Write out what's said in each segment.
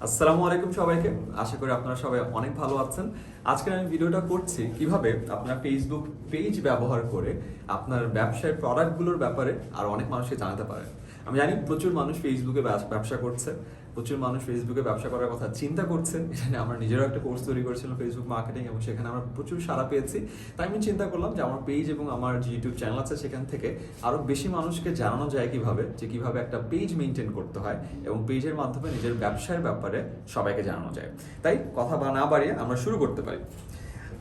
আসসালামু আলাইকুম সবাইকে। আশা করি আপনারা সবাই অনেক ভালো আছেন। আজকে আমি ভিডিওটা করছি কীভাবে আপনার ফেসবুক পেজ ব্যবহার করে আপনার ব্যবসায় প্রোডাক্টগুলোর ব্যাপারে আর অনেক মানুষকে জানাতে পারেন। আমি জানি প্রচুর মানুষ ফেসবুকে ব্যবস- ব্যবসা করছে। প্রচুর মানুষ ফেসবুকে ব্যবসা করার কথা চিন্তা করছে। এখানে আমরা নিজেরও একটা কোর্স তৈরি করেছিলাম ফেসবুক মার্কেটিং এবং সেখানে আমরা প্রচুর সাড়া পেয়েছি। তাই আমি চিন্তা করলাম যে আমার পেজ এবং আমার যে ইউটিউব চ্যানেল আছে সেখান থেকে আরও বেশি মানুষকে জানানো যায় কীভাবে, যে কীভাবে একটা পেজ মেনটেন করতে হয় এবং পেজের মাধ্যমে নিজের ব্যবসার ব্যাপারে সবাইকে জানানো যায়। তাই কথা বা না বাড়িয়ে আমরা শুরু করতে পারি।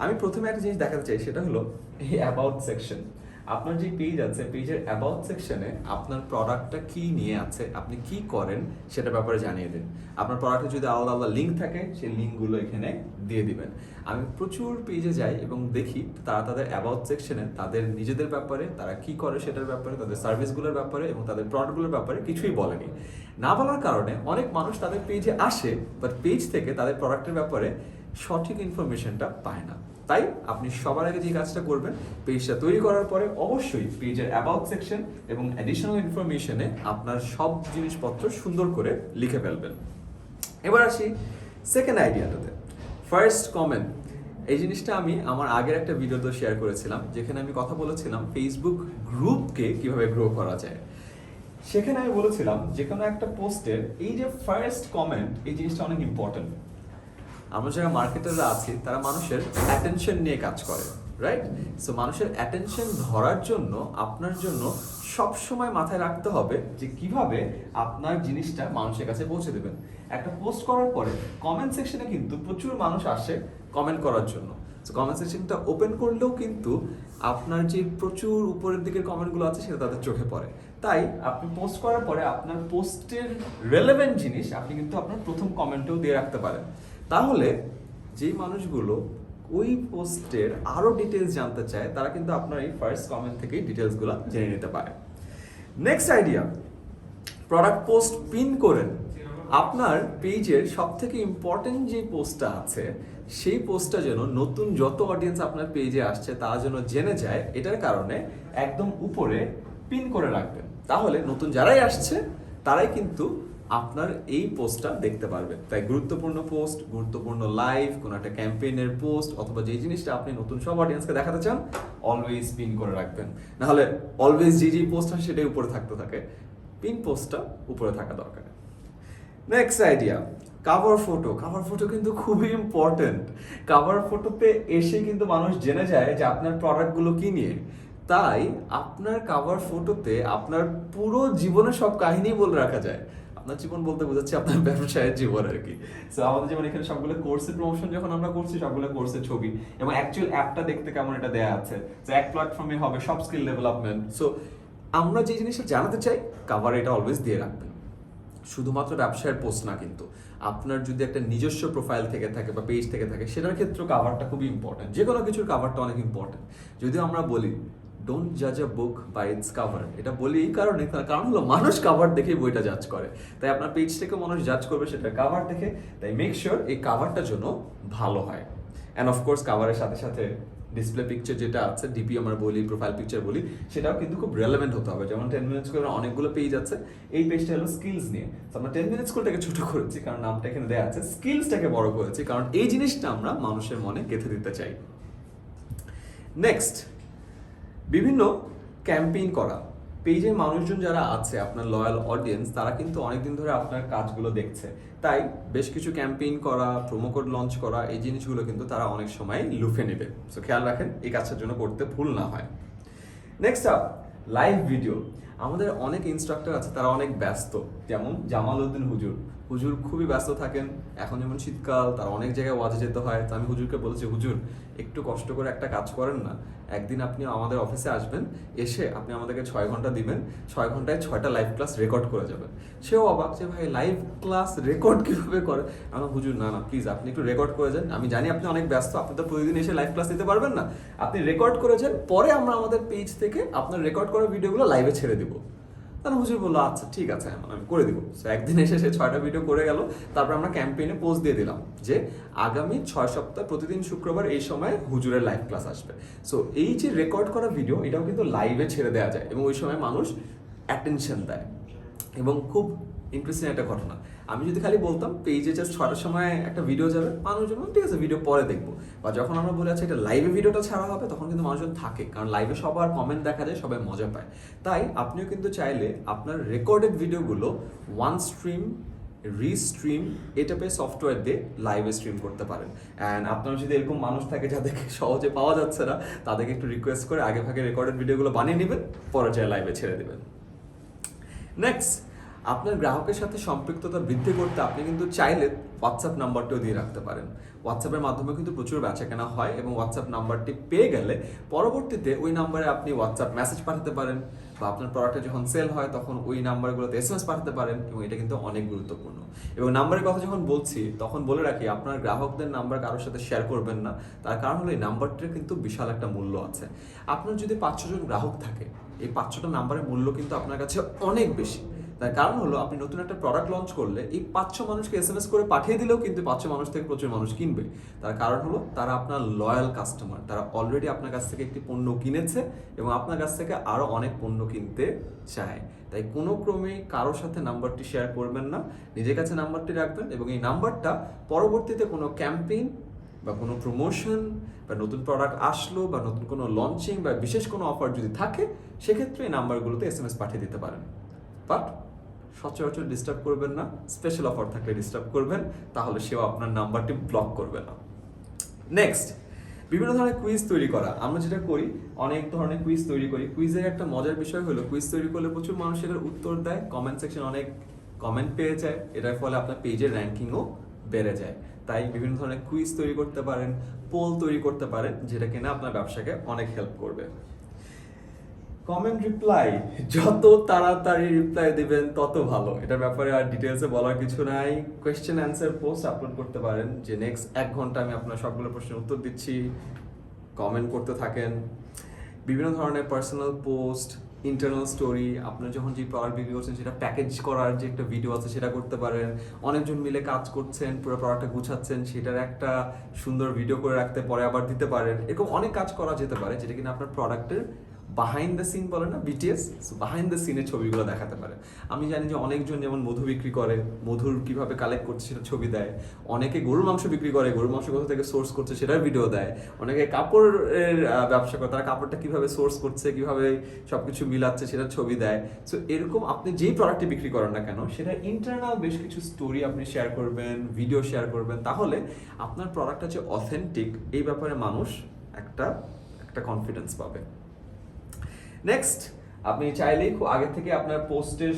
আমি প্রথমে একটা জিনিস দেখাতে চাই, সেটা হলো এই অ্যাবাউট সেকশন আপনার যে পেজ আছে পেজের অ্যাবাউট সেকশনে আপনার প্রোডাক্টটা কি নিয়ে আছে, আপনি কি করেন সেটা ব্যাপারে জানিয়ে দিন। আপনার প্রোডাক্টে যদি আলাদা আলাদা লিঙ্ক থাকে, সেই লিঙ্কগুলো এখানে দিয়ে দিবেন। আমি প্রচুর পেজে যাই এবং দেখি তারা তাদের অ্যাবাউট সেকশনে তাদের নিজেদের ব্যাপারে, তারা কি করে সেটার ব্যাপারে, তাদের সার্ভিসগুলোর ব্যাপারে এবং তাদের প্রোডাক্টগুলোর ব্যাপারে কিছুই বলেনি। না বলার কারণে অনেক মানুষ তাদের পেজে আসে বাট পেজ থেকে তাদের প্রোডাক্টের ব্যাপারে সঠিক ইনফরমেশনটা পায় না। তাই আপনি সবার আগে যে কাজটা করবেন পেজটা তৈরি করার পরে অবশ্যই পেজের অ্যাবাউট সেকশন এবং অ্যাডিশনাল ইনফরমেশনে আপনার সব জিনিসপত্র সুন্দর করে লিখে ফেলবেন। এবার আসি সেকেন্ড আইডিয়াটাতে ফার্স্ট কমেন্ট এই জিনিসটা আমি আমার আগের একটা ভিডিওতে শেয়ার করেছিলাম, যেখানে আমি কথা বলেছিলাম ফেসবুক গ্রুপকে কীভাবে গ্রো করা যায়। সেখানে আমি বলেছিলাম যে কোনো একটা পোস্টের এই যে ফার্স্ট কমেন্ট এই জিনিসটা অনেক ইম্পর্টেন্ট আমরা যারা মার্কেটাররা আছি, তারা মানুষের অ্যাটেনশন নিয়ে কাজ করে রাইট সো মানুষের অ্যাটেনশন ধরার জন্য আপনার জন্য সব সময় মাথায় রাখতে হবে যে কীভাবে আপনার জিনিসটা মানুষের কাছে পৌঁছে দেবেন। একটা পোস্ট করার পরে কমেন্ট সেকশনে কিন্তু প্রচুর মানুষ আসে কমেন্ট করার জন্য। সো কমেন্ট সেকশনটা ওপেন করলেও কিন্তু আপনার যে প্রচুর উপরের দিকের কমেন্টগুলো আছে, সেটা তাদের চোখে পড়ে। তাই আপনি পোস্ট করার পরে আপনার পোস্টের রেলেভেন্ট জিনিস আপনি কিন্তু আপনার প্রথম কমেন্টেও দিয়ে রাখতে পারেন। তাহলে যেই মানুষগুলো ওই পোস্টের আরও ডিটেলস জানতে চায়, তারা কিন্তু আপনার এই ফার্স্ট কমেন্ট থেকেই ডিটেলসগুলো জেনে নিতে পারে। Next idea product post pin করেন আপনার পেজের সব থেকে ইম্পর্টেন্ট যে পোস্টটা আছে, সেই পোস্টটা যেন নতুন যত অডিয়েন্স আপনার পেজে আসছে, তারা যেন জেনে যায়, এটার কারণে একদম উপরে পিন করে রাখবেন। তাহলে নতুন যারাই আসছে, তারাই কিন্তু আপনার এই পোস্টটা দেখতে পারবে। তাই গুরুত্বপূর্ণ পোস্ট, গুরুত্বপূর্ণ লাইভ, কোনো একটা ক্যাম্পেইনের পোস্ট, অথবা যে জিনিসটা আপনি নতুন সব অডিয়েন্সকে দেখাতে চান অলওয়েজ পিন করে রাখবেন। নাহলে অলওয়েজ যে যে পোস্ট হয় সেটাই উপরে থাকতে থাকে। পিন পোস্টটা উপরে থাকা দরকার। Next idea cover photo cover photo কিন্তু খুবই ইম্পর্টেন্ট কাভার ফটোতে এসে কিন্তু মানুষ জেনে যায় যে আপনার প্রোডাক্টগুলো কি নিয়ে। তাই আপনার কাভার ফটোতে আপনার পুরো জীবনের সব কাহিনী বলে রাখা যায়। আপনার জীবন বলতে বোঝাচ্ছে আপনার ব্যবসায়ের জীবন আর কি। সো আমাদের যেমন এখানে সবগুলো কোর্সের প্রমোশন যখন আমরা করছি, সবগুলো কোর্সের ছবি এবং অ্যাকচুয়াল অ্যাপটা দেখতে কেমন এটা দেয়া আছে। তো এক প্ল্যাটফর্মে হবে সব স্কিল ডেভেলপমেন্ট সো আমরা যে জিনিসটা জানাতে চাই কাভার এটা অলওয়েজ দিয়ে রাখবেন। শুধুমাত্র ব্যবসায়ের পোস্ট না কিন্তু। আপনার যদি একটা নিজস্ব প্রোফাইল থেকে থাকে বা পেজ থেকে থাকে, সেটার ক্ষেত্রে কাভারটা খুবই ইম্পর্টেন্ট যে কোনো কিছুর কাভারটা অনেক ইম্পর্টেন্ট যদিও আমরা বলি ডোন্ট জাজ a book by its cover এটা বলি এই কারণে, তার কারণ হলো মানুষ কাভার দেখেই বইটা জাজ করে। তাই আপনার পেজ থেকে মানুষ জাজ করবে সেটা কাভার দেখে, তাই মেক শিওর এই কাভারটা যেন ভালো হয়। অ্যান্ড অফকোর্স কাভারের সাথে সাথে ডিসপ্লে পিকচার যেটা আছে ডিপি আমরা বলি প্রোফাইল পিকচার বলি, সেটাও কিন্তু খুব রেলেভেন্ট হতে হবে। যেমন টেন মিনিটস করে অনেকগুলো পেজ আছে, এই পেজটা হলো স্কিলস নিয়ে। তো আমরা টেন মিনিটস স্কুলটাকে ছোট করেছি, কারণ নামটা এখানে দেওয়া আছে। স্কিলসটাকে বড় করেছি, কারণ এই জিনিসটা আমরা মানুষের মনে গেঁথে দিতে চাই। নেক্সট বিভিন্ন ক্যাম্পেইন করা। পেজের মানুষজন যারা আছে, আপনার লয়াল অডিয়েন্স তারা কিন্তু অনেকদিন ধরে আপনার কাজগুলো দেখছে। তাই বেশ কিছু ক্যাম্পেইন করা প্রোমো কোড লঞ্চ করা, এই জিনিসগুলো কিন্তু তারা অনেক সময় লুফে নেবে। সো খেয়াল রাখেন, এই কাজটার জন্য করতে ভুল না হয়। নেক্সট আপ লাইভ ভিডিও আমাদের অনেক ইনস্ট্রাক্টর আছে, তারা অনেক ব্যস্ত। যেমন জামাল উদ্দিন হুজুর। হুজুর খুবই ব্যস্ত থাকেন। এখন যেমন শীতকাল, তার অনেক জায়গায় ওয়াজে যেতে হয়। তো আমি হুজুরকে বলেছি, হুজুর, একটু কষ্ট করে একটা কাজ করেন না। একদিন আপনি আমাদের অফিসে আসবেন, এসে আপনি আমাদেরকে ছয় ঘণ্টা দিবেন। ছয় ঘন্টায় ছয়টা লাইভ ক্লাস রেকর্ড করে যাবেন। সেও অবাক যে, ভাই লাইভ ক্লাস রেকর্ড কীভাবে করে? আমার হুজুর, না না প্লিজ আপনি একটু রেকর্ড করে যান। আমি জানি আপনি অনেক ব্যস্ত, আপনি তো প্রতিদিন এসে লাইভ ক্লাস দিতে পারবেন না। আপনি রেকর্ড করেছেন পরে আমরা আমাদের পেজ থেকে আপনার রেকর্ড করা ভিডিওগুলো লাইভে ছেড়ে দিব। তাহলে হুজুর বলল আচ্ছা ঠিক আছে এখন আমি করে দিব। সো একদিন এসে সে ছয়টা ভিডিও করে গেল। তারপর আমরা ক্যাম্পেইনে পোস্ট দিয়ে দিলাম যে আগামী ছয় সপ্তাহ প্রতিদিন শুক্রবার এই সময় হুজুরের লাইভ ক্লাস আসবে। সো এই যে রেকর্ড করা ভিডিও এটাও কিন্তু লাইভে ছেড়ে দেওয়া যায় এবং ওই সময় মানুষ অ্যাটেনশন দেয়। এবং খুব ইন্টারেস্টিং একটা ঘটনা। আমি যদি খালি বলতাম পেজে জাস্ট ছটার সময় একটা ভিডিও যাবে, মানুষজন ঠিক আছে ভিডিও পরে দেখব। বা যখন আমরা বলে আছি, এটা লাইভে ভিডিওটা ছাড়া হবে, তখন কিন্তু মানুষজন থাকে। কারণ লাইভে সবার কমেন্ট দেখা যায়, সবাই মজা পায়। তাই আপনিও কিন্তু চাইলে আপনার রেকর্ডেড ভিডিওগুলো ওয়ান স্ট্রিম রিস্ট্রিম এই টাইপের সফটওয়্যার দিয়ে লাইভে স্ট্রিম করতে পারেন। অ্যান্ড আপনার যদি এরকম মানুষ থাকে যাদেরকে সহজে পাওয়া যাচ্ছে না, তাদেরকে একটু রিকোয়েস্ট করে আগে ভাগে রেকর্ডেড ভিডিওগুলো বানিয়ে নেবেন, পরে যায় লাইভে ছেড়ে দেবেন। নেক্সট আপনার গ্রাহকের সাথে সম্পৃক্ততা বৃদ্ধি করতে আপনি কিন্তু চাইলে হোয়াটসঅ্যাপ নাম্বারটিও দিয়ে রাখতে পারেন। হোয়াটসঅ্যাপের মাধ্যমে কিন্তু প্রচুর বেচা কেনা হয় এবং হোয়াটসঅ্যাপ নাম্বারটি পেয়ে গেলে পরবর্তীতে ওই নাম্বারে আপনি হোয়াটসঅ্যাপ মেসেজ পাঠাতে পারেন বা আপনার প্রোডাক্টটা যখন সেল হয় তখন ওই নাম্বারগুলোতে এস এম এস পাঠাতে পারেন এবং এটা কিন্তু অনেক গুরুত্বপূর্ণ। এবং নাম্বারের কথা যখন বলছি, তখন বলে রাখি, আপনার গ্রাহকদের নাম্বার কারোর সাথে শেয়ার করবেন না। তার কারণ হলো এই নাম্বারটির কিন্তু বিশাল একটা মূল্য আছে। আপনার যদি পাঁচশো জন গ্রাহক থাকে, এই পাঁচশোটা নাম্বারের মূল্য কিন্তু আপনার কাছে অনেক বেশি। তার কারণ হলো আপনি নতুন একটা প্রোডাক্ট লঞ্চ করলে এই পাঁচশো মানুষকে এস এম এস করে পাঠিয়ে দিলেও কিন্তু পাঁচশো মানুষ থেকে প্রচুর মানুষ কিনবে। তার কারণ হলো তারা আপনার লয়াল কাস্টমার তারা অলরেডি আপনার কাছ থেকে একটি পণ্য কিনেছে এবং আপনার কাছ থেকে আরও অনেক পণ্য কিনতে চায়। তাই কোনো ক্রমে কারোর সাথে নাম্বারটি শেয়ার করবেন না, নিজের কাছে নাম্বারটি রাখবেন এবং এই নাম্বারটা পরবর্তীতে কোনো ক্যাম্পেইন বা কোনো প্রমোশন বা নতুন প্রোডাক্ট আসলো বা নতুন কোনো লঞ্চিং বা বিশেষ কোনো অফার যদি থাকে, সেক্ষেত্রে এই নাম্বারগুলোতে এস এম এস পাঠিয়ে দিতে পারেন। বাট সচরাচর ডিস্টার্ব করবেন না। স্পেশাল অফার থাকলে ডিস্টার্ব করবেন। তাহলে সেও আপনার নাম্বারটি ব্লক করবে না। নেক্সট বিভিন্ন ধরনের কুইজ তৈরি করা। আমরা যেটা করি, অনেক ধরনের কুইজ তৈরি করি। কুইজের একটা মজার বিষয় হলো কুইজ তৈরি করলে প্রচুর মানুষ এটার উত্তর দেয়। কমেন্ট সেকশন অনেক কমেন্ট পেয়ে যায়। এটার ফলে আপনার পেজের র্যাঙ্কিংও বেড়ে যায়। তাই বিভিন্ন ধরনের কুইজ তৈরি করতে পারেন পোল তৈরি করতে পারেন, যেটা কিনা আপনার ব্যবসাকে অনেক হেল্প করবে। কমেন্ট রিপ্লাই যত তাড়াতাড়ি রিপ্লাই দিবেন, তত ভালো। এটার ব্যাপারে আর ডিটেলসে বলার কিছু নাই। কোয়েশ্চেন অ্যান্সার পোস্ট আপলোড করতে পারেন। যে নেক্সট এক ঘণ্টা আমি আপনার সবগুলো প্রশ্নের উত্তর দিচ্ছি কমেন্ট করতে থাকেন। বিভিন্ন ধরনের পার্সোনাল পোস্ট ইন্টারনাল স্টোরি আপনার যখন যে প্রোডাক্ট বিক্রি করছেন, সেটা প্যাকেজ করার যে একটা ভিডিও আছে, সেটা করতে পারেন। অনেকজন মিলে কাজ করছেন, পুরো প্রোডাক্টটা গুছাচ্ছেন, সেটার একটা সুন্দর ভিডিও করে রাখতে পরে আবার দিতে পারেন। এরকম অনেক কাজ করা যেতে পারে, যেটা কিনা আপনার প্রোডাক্টের বাহাইন্ড দ্য সিন বলে না বিটিএস বাহাইন্ড দ্য সিনের ছবিগুলো দেখাতে পারে। আমি জানি যে অনেকজন যেমন মধু বিক্রি করে, মধুর কীভাবে কালেক্ট করছে সেটা ছবি দেয়। অনেকে গরুর মাংস বিক্রি করে, গরুর মাংস কোথা থেকে সোর্স করছে সেটার ভিডিও দেয়। অনেকে কাপড়ের ব্যবসা করে, তারা কাপড়টা কীভাবে সোর্স করছে, কীভাবে সবকিছু মিলাচ্ছে সেটার ছবি দেয়। সো এরকম আপনি যেই প্রোডাক্টটি বিক্রি করেন না কেন, সেটা ইন্টারনাল বেশ কিছু স্টোরি আপনি শেয়ার করবেন ভিডিও শেয়ার করবেন। তাহলে আপনার প্রোডাক্টটা যে অথেন্টিক এই ব্যাপারে মানুষ একটা একটা কনফিডেন্স পাবে। নেক্সট আপনি চাইলেই খুব আগে থেকে আপনার পোস্টের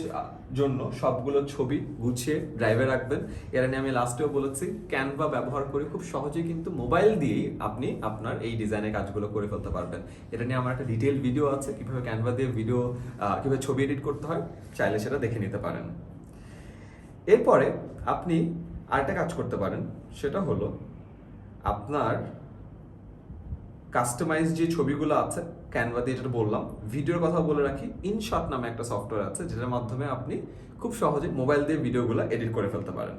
জন্য সবগুলো ছবি গুছিয়ে ড্রাইভে রাখবেন। এর নিয়ে আমি লাস্টেও বলেছি ক্যানভা ব্যবহার করে খুব সহজেই কিন্তু মোবাইল দিয়েই আপনি আপনার এই ডিজাইনের কাজগুলো করে ফেলতে পারবেন। এটা নিয়ে আমার একটা ডিটেল ভিডিও আছে, কীভাবে ক্যানভা দিয়ে ভিডিও কীভাবে ছবি এডিট করতে হয়, চাইলে সেটা দেখে নিতে পারেন। এরপরে আপনি আরেকটা কাজ করতে পারেন, সেটা হলো আপনার কাস্টমাইজ যে ছবিগুলো আছে ক্যানভা দিয়ে যেটা বললাম ভিডিওর কথা বলে রাখি ইনশট নামে একটা সফটওয়্যার আছে, যেটার মাধ্যমে আপনি খুব সহজে মোবাইল দিয়ে ভিডিওগুলো এডিট করে ফেলতে পারেন।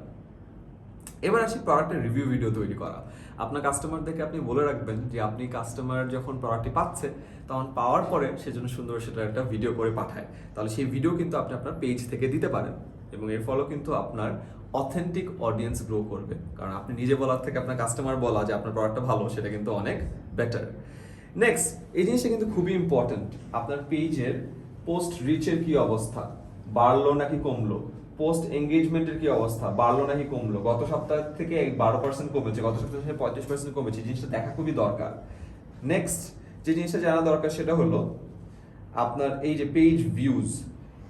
এবার আসি প্রোডাক্টের রিভিউ ভিডিও তৈরি করা। আপনার কাস্টমারদেরকে আপনি বলে রাখবেন যে, আপনি কাস্টমার যখন প্রোডাক্টটি পাচ্ছে, তখন পাওয়ার পরে সেজন্য সুন্দর সেটা একটা ভিডিও করে পাঠায়। তাহলে সেই ভিডিও কিন্তু আপনি আপনার পেজ থেকে দিতে পারেন এবং এর ফলেও কিন্তু আপনার অথেন্টিক অডিয়েন্স গ্রো করবে। কারণ আপনি নিজে বলার থেকে আপনার কাস্টমার বলা যে, আপনার প্রোডাক্টটা ভালো, সেটা কিন্তু অনেক বেটার নেক্সট এই জিনিসটা কিন্তু খুবই ইম্পর্টেন্ট আপনার পেজের পোস্ট রিচের কি অবস্থা? বাড়লো নাকি কমলো? পোস্ট এঙ্গেজমেন্টের কি অবস্থা? বাড়লো নাকি কমলো? গত সপ্তাহ থেকে বারো পার্সেন্ট কমেছে, গত সপ্তাহ থেকে পঁয়ত্রিশ পার্সেন্ট কমেছে জিনিসটা দেখা খুবই দরকার। নেক্সট যে জিনিসটা জানা দরকার সেটা হলো, আপনার এই যে পেজ ভিউজ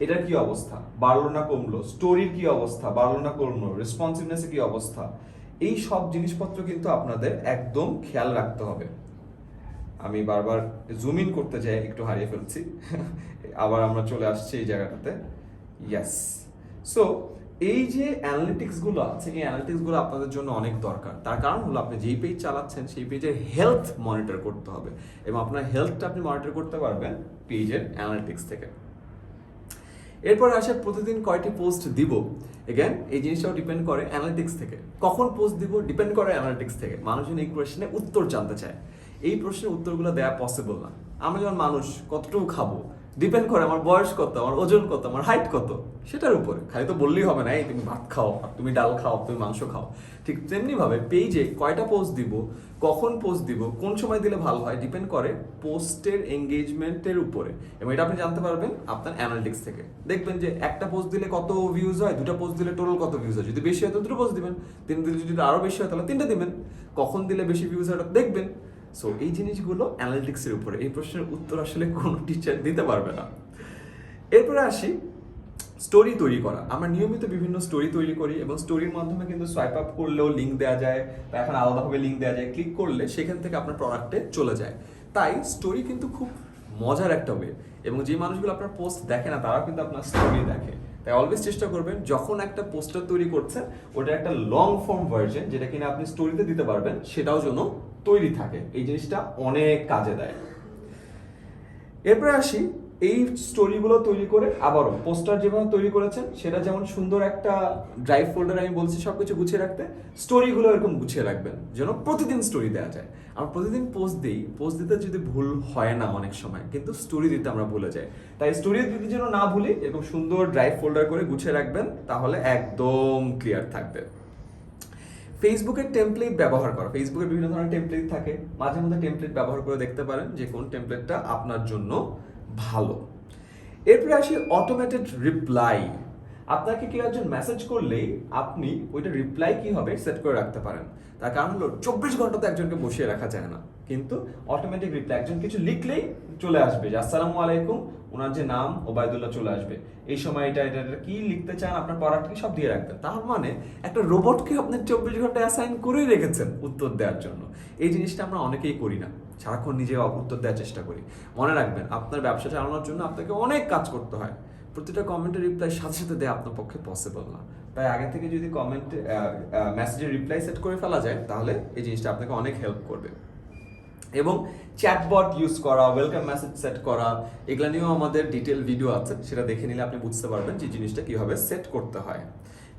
এটার কি অবস্থা? বাড়লো না কমলো? স্টোরির কি অবস্থা? বাড়লো না কমলো? রেসপন্সিভনেসের কি অবস্থা? এই সব জিনিসপত্র কিন্তু আপনাদের একদম খেয়াল রাখতে হবে। আমি বারবার জুম ইন করতে যাই, একটু হারিয়ে ফেলছি। আবার আমরা চলে আসছি এই জায়গাটাতে। ইয়াস সো এই যে অ্যানালিটিক্সগুলো আছে, এই অ্যানালিটিক্সগুলো আপনাদের জন্য অনেক দরকার। তার কারণ হলো আপনি যেই পেজ চালাচ্ছেন, সেই পেজের হেলথ মনিটর করতে হবে। এবং আপনার হেলথটা আপনি মনিটর করতে পারবেন পেজের অ্যানালিটিক্স থেকে। এরপর আসে প্রতিদিন কয়টি পোস্ট দিব? এগেন এই জিনিসটাও ডিপেন্ড করে অ্যানালিটিক্স থেকে। কখন পোস্ট দিব? ডিপেন্ড করে অ্যানালিটিক্স থেকে। মানুষজন এই কোয়েশ্চেনে উত্তর জানতে চায়। এই প্রশ্নের উত্তরগুলো দেওয়া পসিবল না। আমরা যেমন মানুষ, কতটুকু খাব? ডিপেন্ড করে আমার বয়স কত, আমার ওজন কত, আমার হাইট কত, সেটার উপরে। খালি তো বললেই হবে না, এই তুমি ভাত খাও তুমি ডাল খাও তুমি মাংস খাও। ঠিক তেমনি ভাবে পেজে কয়টা পোস্ট দিব, কখন পোস্ট দিব, কোন সময় দিলে ভালো হয় ডিপেন্ড করে পোস্টের এঙ্গেজমেন্টের উপরে। এবং এটা আপনি জানতে পারবেন আপনার অ্যানালিটিক্স থেকে। দেখবেন যে একটা পোস্ট দিলে কত ভিউজ হয়, দুটো পোস্ট দিলে টোটাল কত ভিউজ হয়। যদি বেশি হয়, তো দুটো পোস্ট দিবেন। তিন দিলে যদি আরও বেশি হয়, তাহলে তিনটা দিবেন। কখন দিলে বেশি ভিউজ হয় দেখবেন। সো এই জিনিসগুলো অ্যানালিটিক্সের উপরে, এই প্রশ্নের উত্তর আসলে কোনো টিচার দিতে পারবে না। এরপরে আসি স্টোরি তৈরি করা। আমরা নিয়মিত বিভিন্ন স্টোরি তৈরি করি এবং স্টোরির মাধ্যমে কিন্তু সোয়াইপ আপ করলেও লিঙ্ক দেওয়া যায় বা এখন আলাদাভাবে লিঙ্ক দেওয়া যায়। ক্লিক করলে সেখান থেকে আপনার প্রোডাক্টে চলে যায়। তাই স্টোরি কিন্তু খুব মজার একটা ওয়ে এবং যে মানুষগুলো আপনার পোস্ট দেখে না, তারাও কিন্তু আপনার স্টোরি দেখে। তাই অলওয়েজ চেষ্টা করবেন, যখন একটা পোস্টার তৈরি করছেন ওটা একটা লং ফর্ম ভার্জন যেটা কিনা আপনি স্টোরিতে দিতে পারবেন, সেটাও যেন তৈরি থাকে। এই জিনিসটা অনেক কাজে দেয়। এরপরে আসি, এই স্টোরিগুলো তৈরি করে আবারও পোস্টার যেভাবে তৈরি করেছেন, সেটা যেমন সুন্দর একটা ড্রাইভ ফোল্ডার আমি বলছি সবকিছু গুছিয়ে রাখতে স্টোরিগুলো এরকম গুছিয়ে রাখবেন যেন প্রতিদিন স্টোরি দেওয়া যায়। আমরা প্রতিদিন পোস্ট দিই পোস্ট দিতে যদি ভুল হয় না অনেক সময়, কিন্তু স্টোরি দিতে আমরা ভুলে যাই। তাই স্টোরি দিতে যেন না ভুলি, এরকম সুন্দর ড্রাইভ ফোল্ডার করে গুছিয়ে রাখবেন, তাহলে একদম ক্লিয়ার থাকবে। ফেসবুকের টেমপ্লেট ব্যবহার করা। ফেসবুকের বিভিন্ন ধরনের টেমপ্লেট থাকে। মাঝে মধ্যে টেমপ্লেট ব্যবহার করে দেখতে পারেন যে কোন টেমপ্লেটটা আপনার জন্য ভালো। এরপরে আসি অটোমেটেড রিপ্লাই আপনাকে কেউ একজন মেসেজ করলেই আপনি ওইটা রিপ্লাই কি হবে সেট করে রাখতে পারেন। তার কারণ হলো চব্বিশ ঘণ্টা তো একজনকে বসিয়ে রাখা যায় না। কিন্তু অটোমেটিক রিপ্লাই একজন কিছু লিখলেই চলে আসবে যে, আসসালামু আলাইকুম। ওনার যে নাম, ওবায়দুল্লাহ চলে আসবে। এই সময় এটা এটা এটা কি লিখতে চান, আপনার পড়াটা কি সব দিয়ে রাখবেন। তার মানে একটা রোবটকে আপনি চব্বিশ ঘণ্টা অ্যাসাইন করেই রেখেছেন উত্তর দেওয়ার জন্য। এই জিনিসটা আমরা অনেকেই করি না। সারাক্ষণ নিজে উত্তর দেওয়ার চেষ্টা করি। মনে রাখবেন, আপনার ব্যবসা চালানোর জন্য আপনাকে অনেক কাজ করতে হয়। প্রতিটা কমেন্টের রিপ্লাই সাথে সাথে দেওয়া আপনার পক্ষে পসিবল না। তাই আগে থেকে যদি কমেন্ট মেসেজের রিপ্লাই সেট করে ফেলা যায়, তাহলে এই জিনিসটা আপনাকে অনেক হেল্প করবে। এবং চ্যাটবট ইউজ করা ওয়েলকাম মেসেজ সেট করা, এগুলো নিয়েও আমাদের ডিটেল ভিডিও আছে, সেটা দেখে নিলে আপনি বুঝতে পারবেন যে জিনিসটা কীভাবে সেট করতে হয়।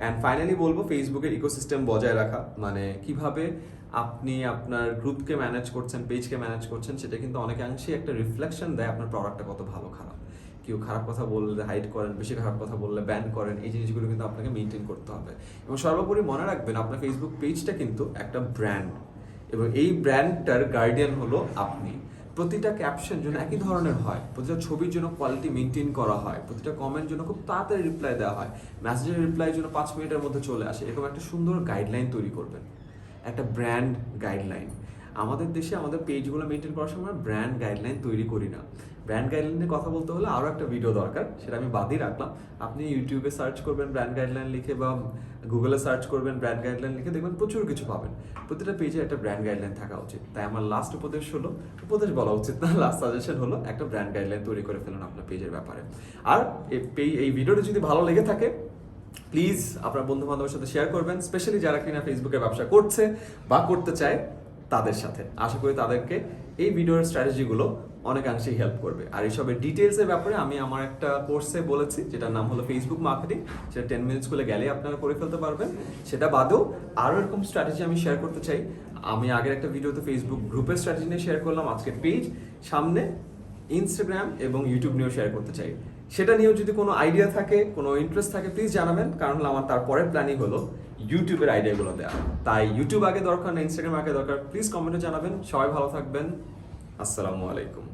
অ্যান্ড ফাইনালি বলব ফেসবুকের ইকোসিস্টেম বজায় রাখা মানে কীভাবে আপনি আপনার গ্রুপকে ম্যানেজ করছেন পেজকে ম্যানেজ করছেন, সেটা কিন্তু অনেকাংশে একটা রিফ্লেকশন দেয় আপনার প্রোডাক্টটা কত ভালো, খারাপ। কেউ খারাপ কথা বললে হাইড করেন, বেশি খারাপ কথা বললে ব্যান করেন, এই জিনিসগুলো কিন্তু আপনাকে মেনটেন করতে হবে। এবং সর্বোপরি মনে রাখবেন, আপনার ফেসবুক পেজটা কিন্তু একটা ব্র্যান্ড এবং এই ব্র্যান্ডটার গার্ডিয়ান হলো আপনি। প্রতিটা ক্যাপশন যেন একই ধরনের হয়, প্রতিটা ছবির জন্য কোয়ালিটি মেনটেন করা হয়, প্রতিটা কমেন্ট জন্য খুব তাড়াতাড়ি রিপ্লাই দেওয়া হয় মেসেজের রিপ্লাই জন্য পাঁচ মিনিটের মধ্যে চলে আসে, এরকম একটা সুন্দর গাইডলাইন তৈরি করবেন। একটা ব্র্যান্ড গাইডলাইন আমাদের দেশে আমাদের পেজগুলো মেনটেন করার সময় ব্র্যান্ড গাইডলাইন তৈরি করি না। ব্র্যান্ড গাইডলাইনের কথা বলতে হলে আরও একটা ভিডিও দরকার, সেটা আমি বাদই রাখলাম। আপনি ইউটিউবে সার্চ করবেন ব্র্যান্ড গাইডলাইন লিখে বা গুগলে সার্চ করবেন ব্র্যান্ড গাইডলাইন লিখে দেখবেন প্রচুর কিছু পাবেন। প্রতিটা পেজে একটা ব্র্যান্ড গাইডলাইন থাকা উচিত। তাই আমার লাস্ট উপদেশ হলো, উপদেশ বলা উচিত না লাস্ট সাজেশন হলো একটা ব্র্যান্ড গাইডলাইন তৈরি করে ফেলুন আপনার পেজের ব্যাপারে। আর এই ভিডিওটা যদি ভালো লেগে থাকে প্লিজ আপনার বন্ধু বান্ধবের সাথে শেয়ার করবেন স্পেশালি যারা কিনা ফেসবুকে ব্যবসা করছে বা করতে চায় তাদের সাথে। আশা করি তাদেরকে এই ভিডিওর স্ট্র্যাটেজিগুলো অনেকাংশেই হেল্প করবে। আর এইসবের ডিটেলসের ব্যাপারে আমি আমার একটা কোর্সে বলেছি, যেটার নাম হলো ফেসবুক মার্কেটিং সেটা টেন মিনিটস খুলে গেলেই আপনারা করে ফেলতে পারবেন। সেটা বাদেও আরও এরকম স্ট্র্যাটেজি আমি শেয়ার করতে চাই। আমি আগের একটা ভিডিওতে ফেসবুক গ্রুপের স্ট্র্যাটেজি নিয়ে শেয়ার করলাম, আজকের পেজ সামনে ইনস্টাগ্রাম এবং ইউটিউব নিয়েও শেয়ার করতে চাই। সেটা নিয়েও যদি কোনো আইডিয়া থাকে, কোনো ইন্টারেস্ট থাকে প্লিজ জানাবেন। কারণ আমার তারপরের প্ল্যানিং হলো ইউটিউবের আইডিয়াগুলো দেওয়া তাই ইউটিউব আগে দরকার না ইনস্টাগ্রাম আগে দরকার। প্লিজ কমেন্টে জানাবেন। সবাই ভালো থাকবেন। আসসালামু আলাইকুম।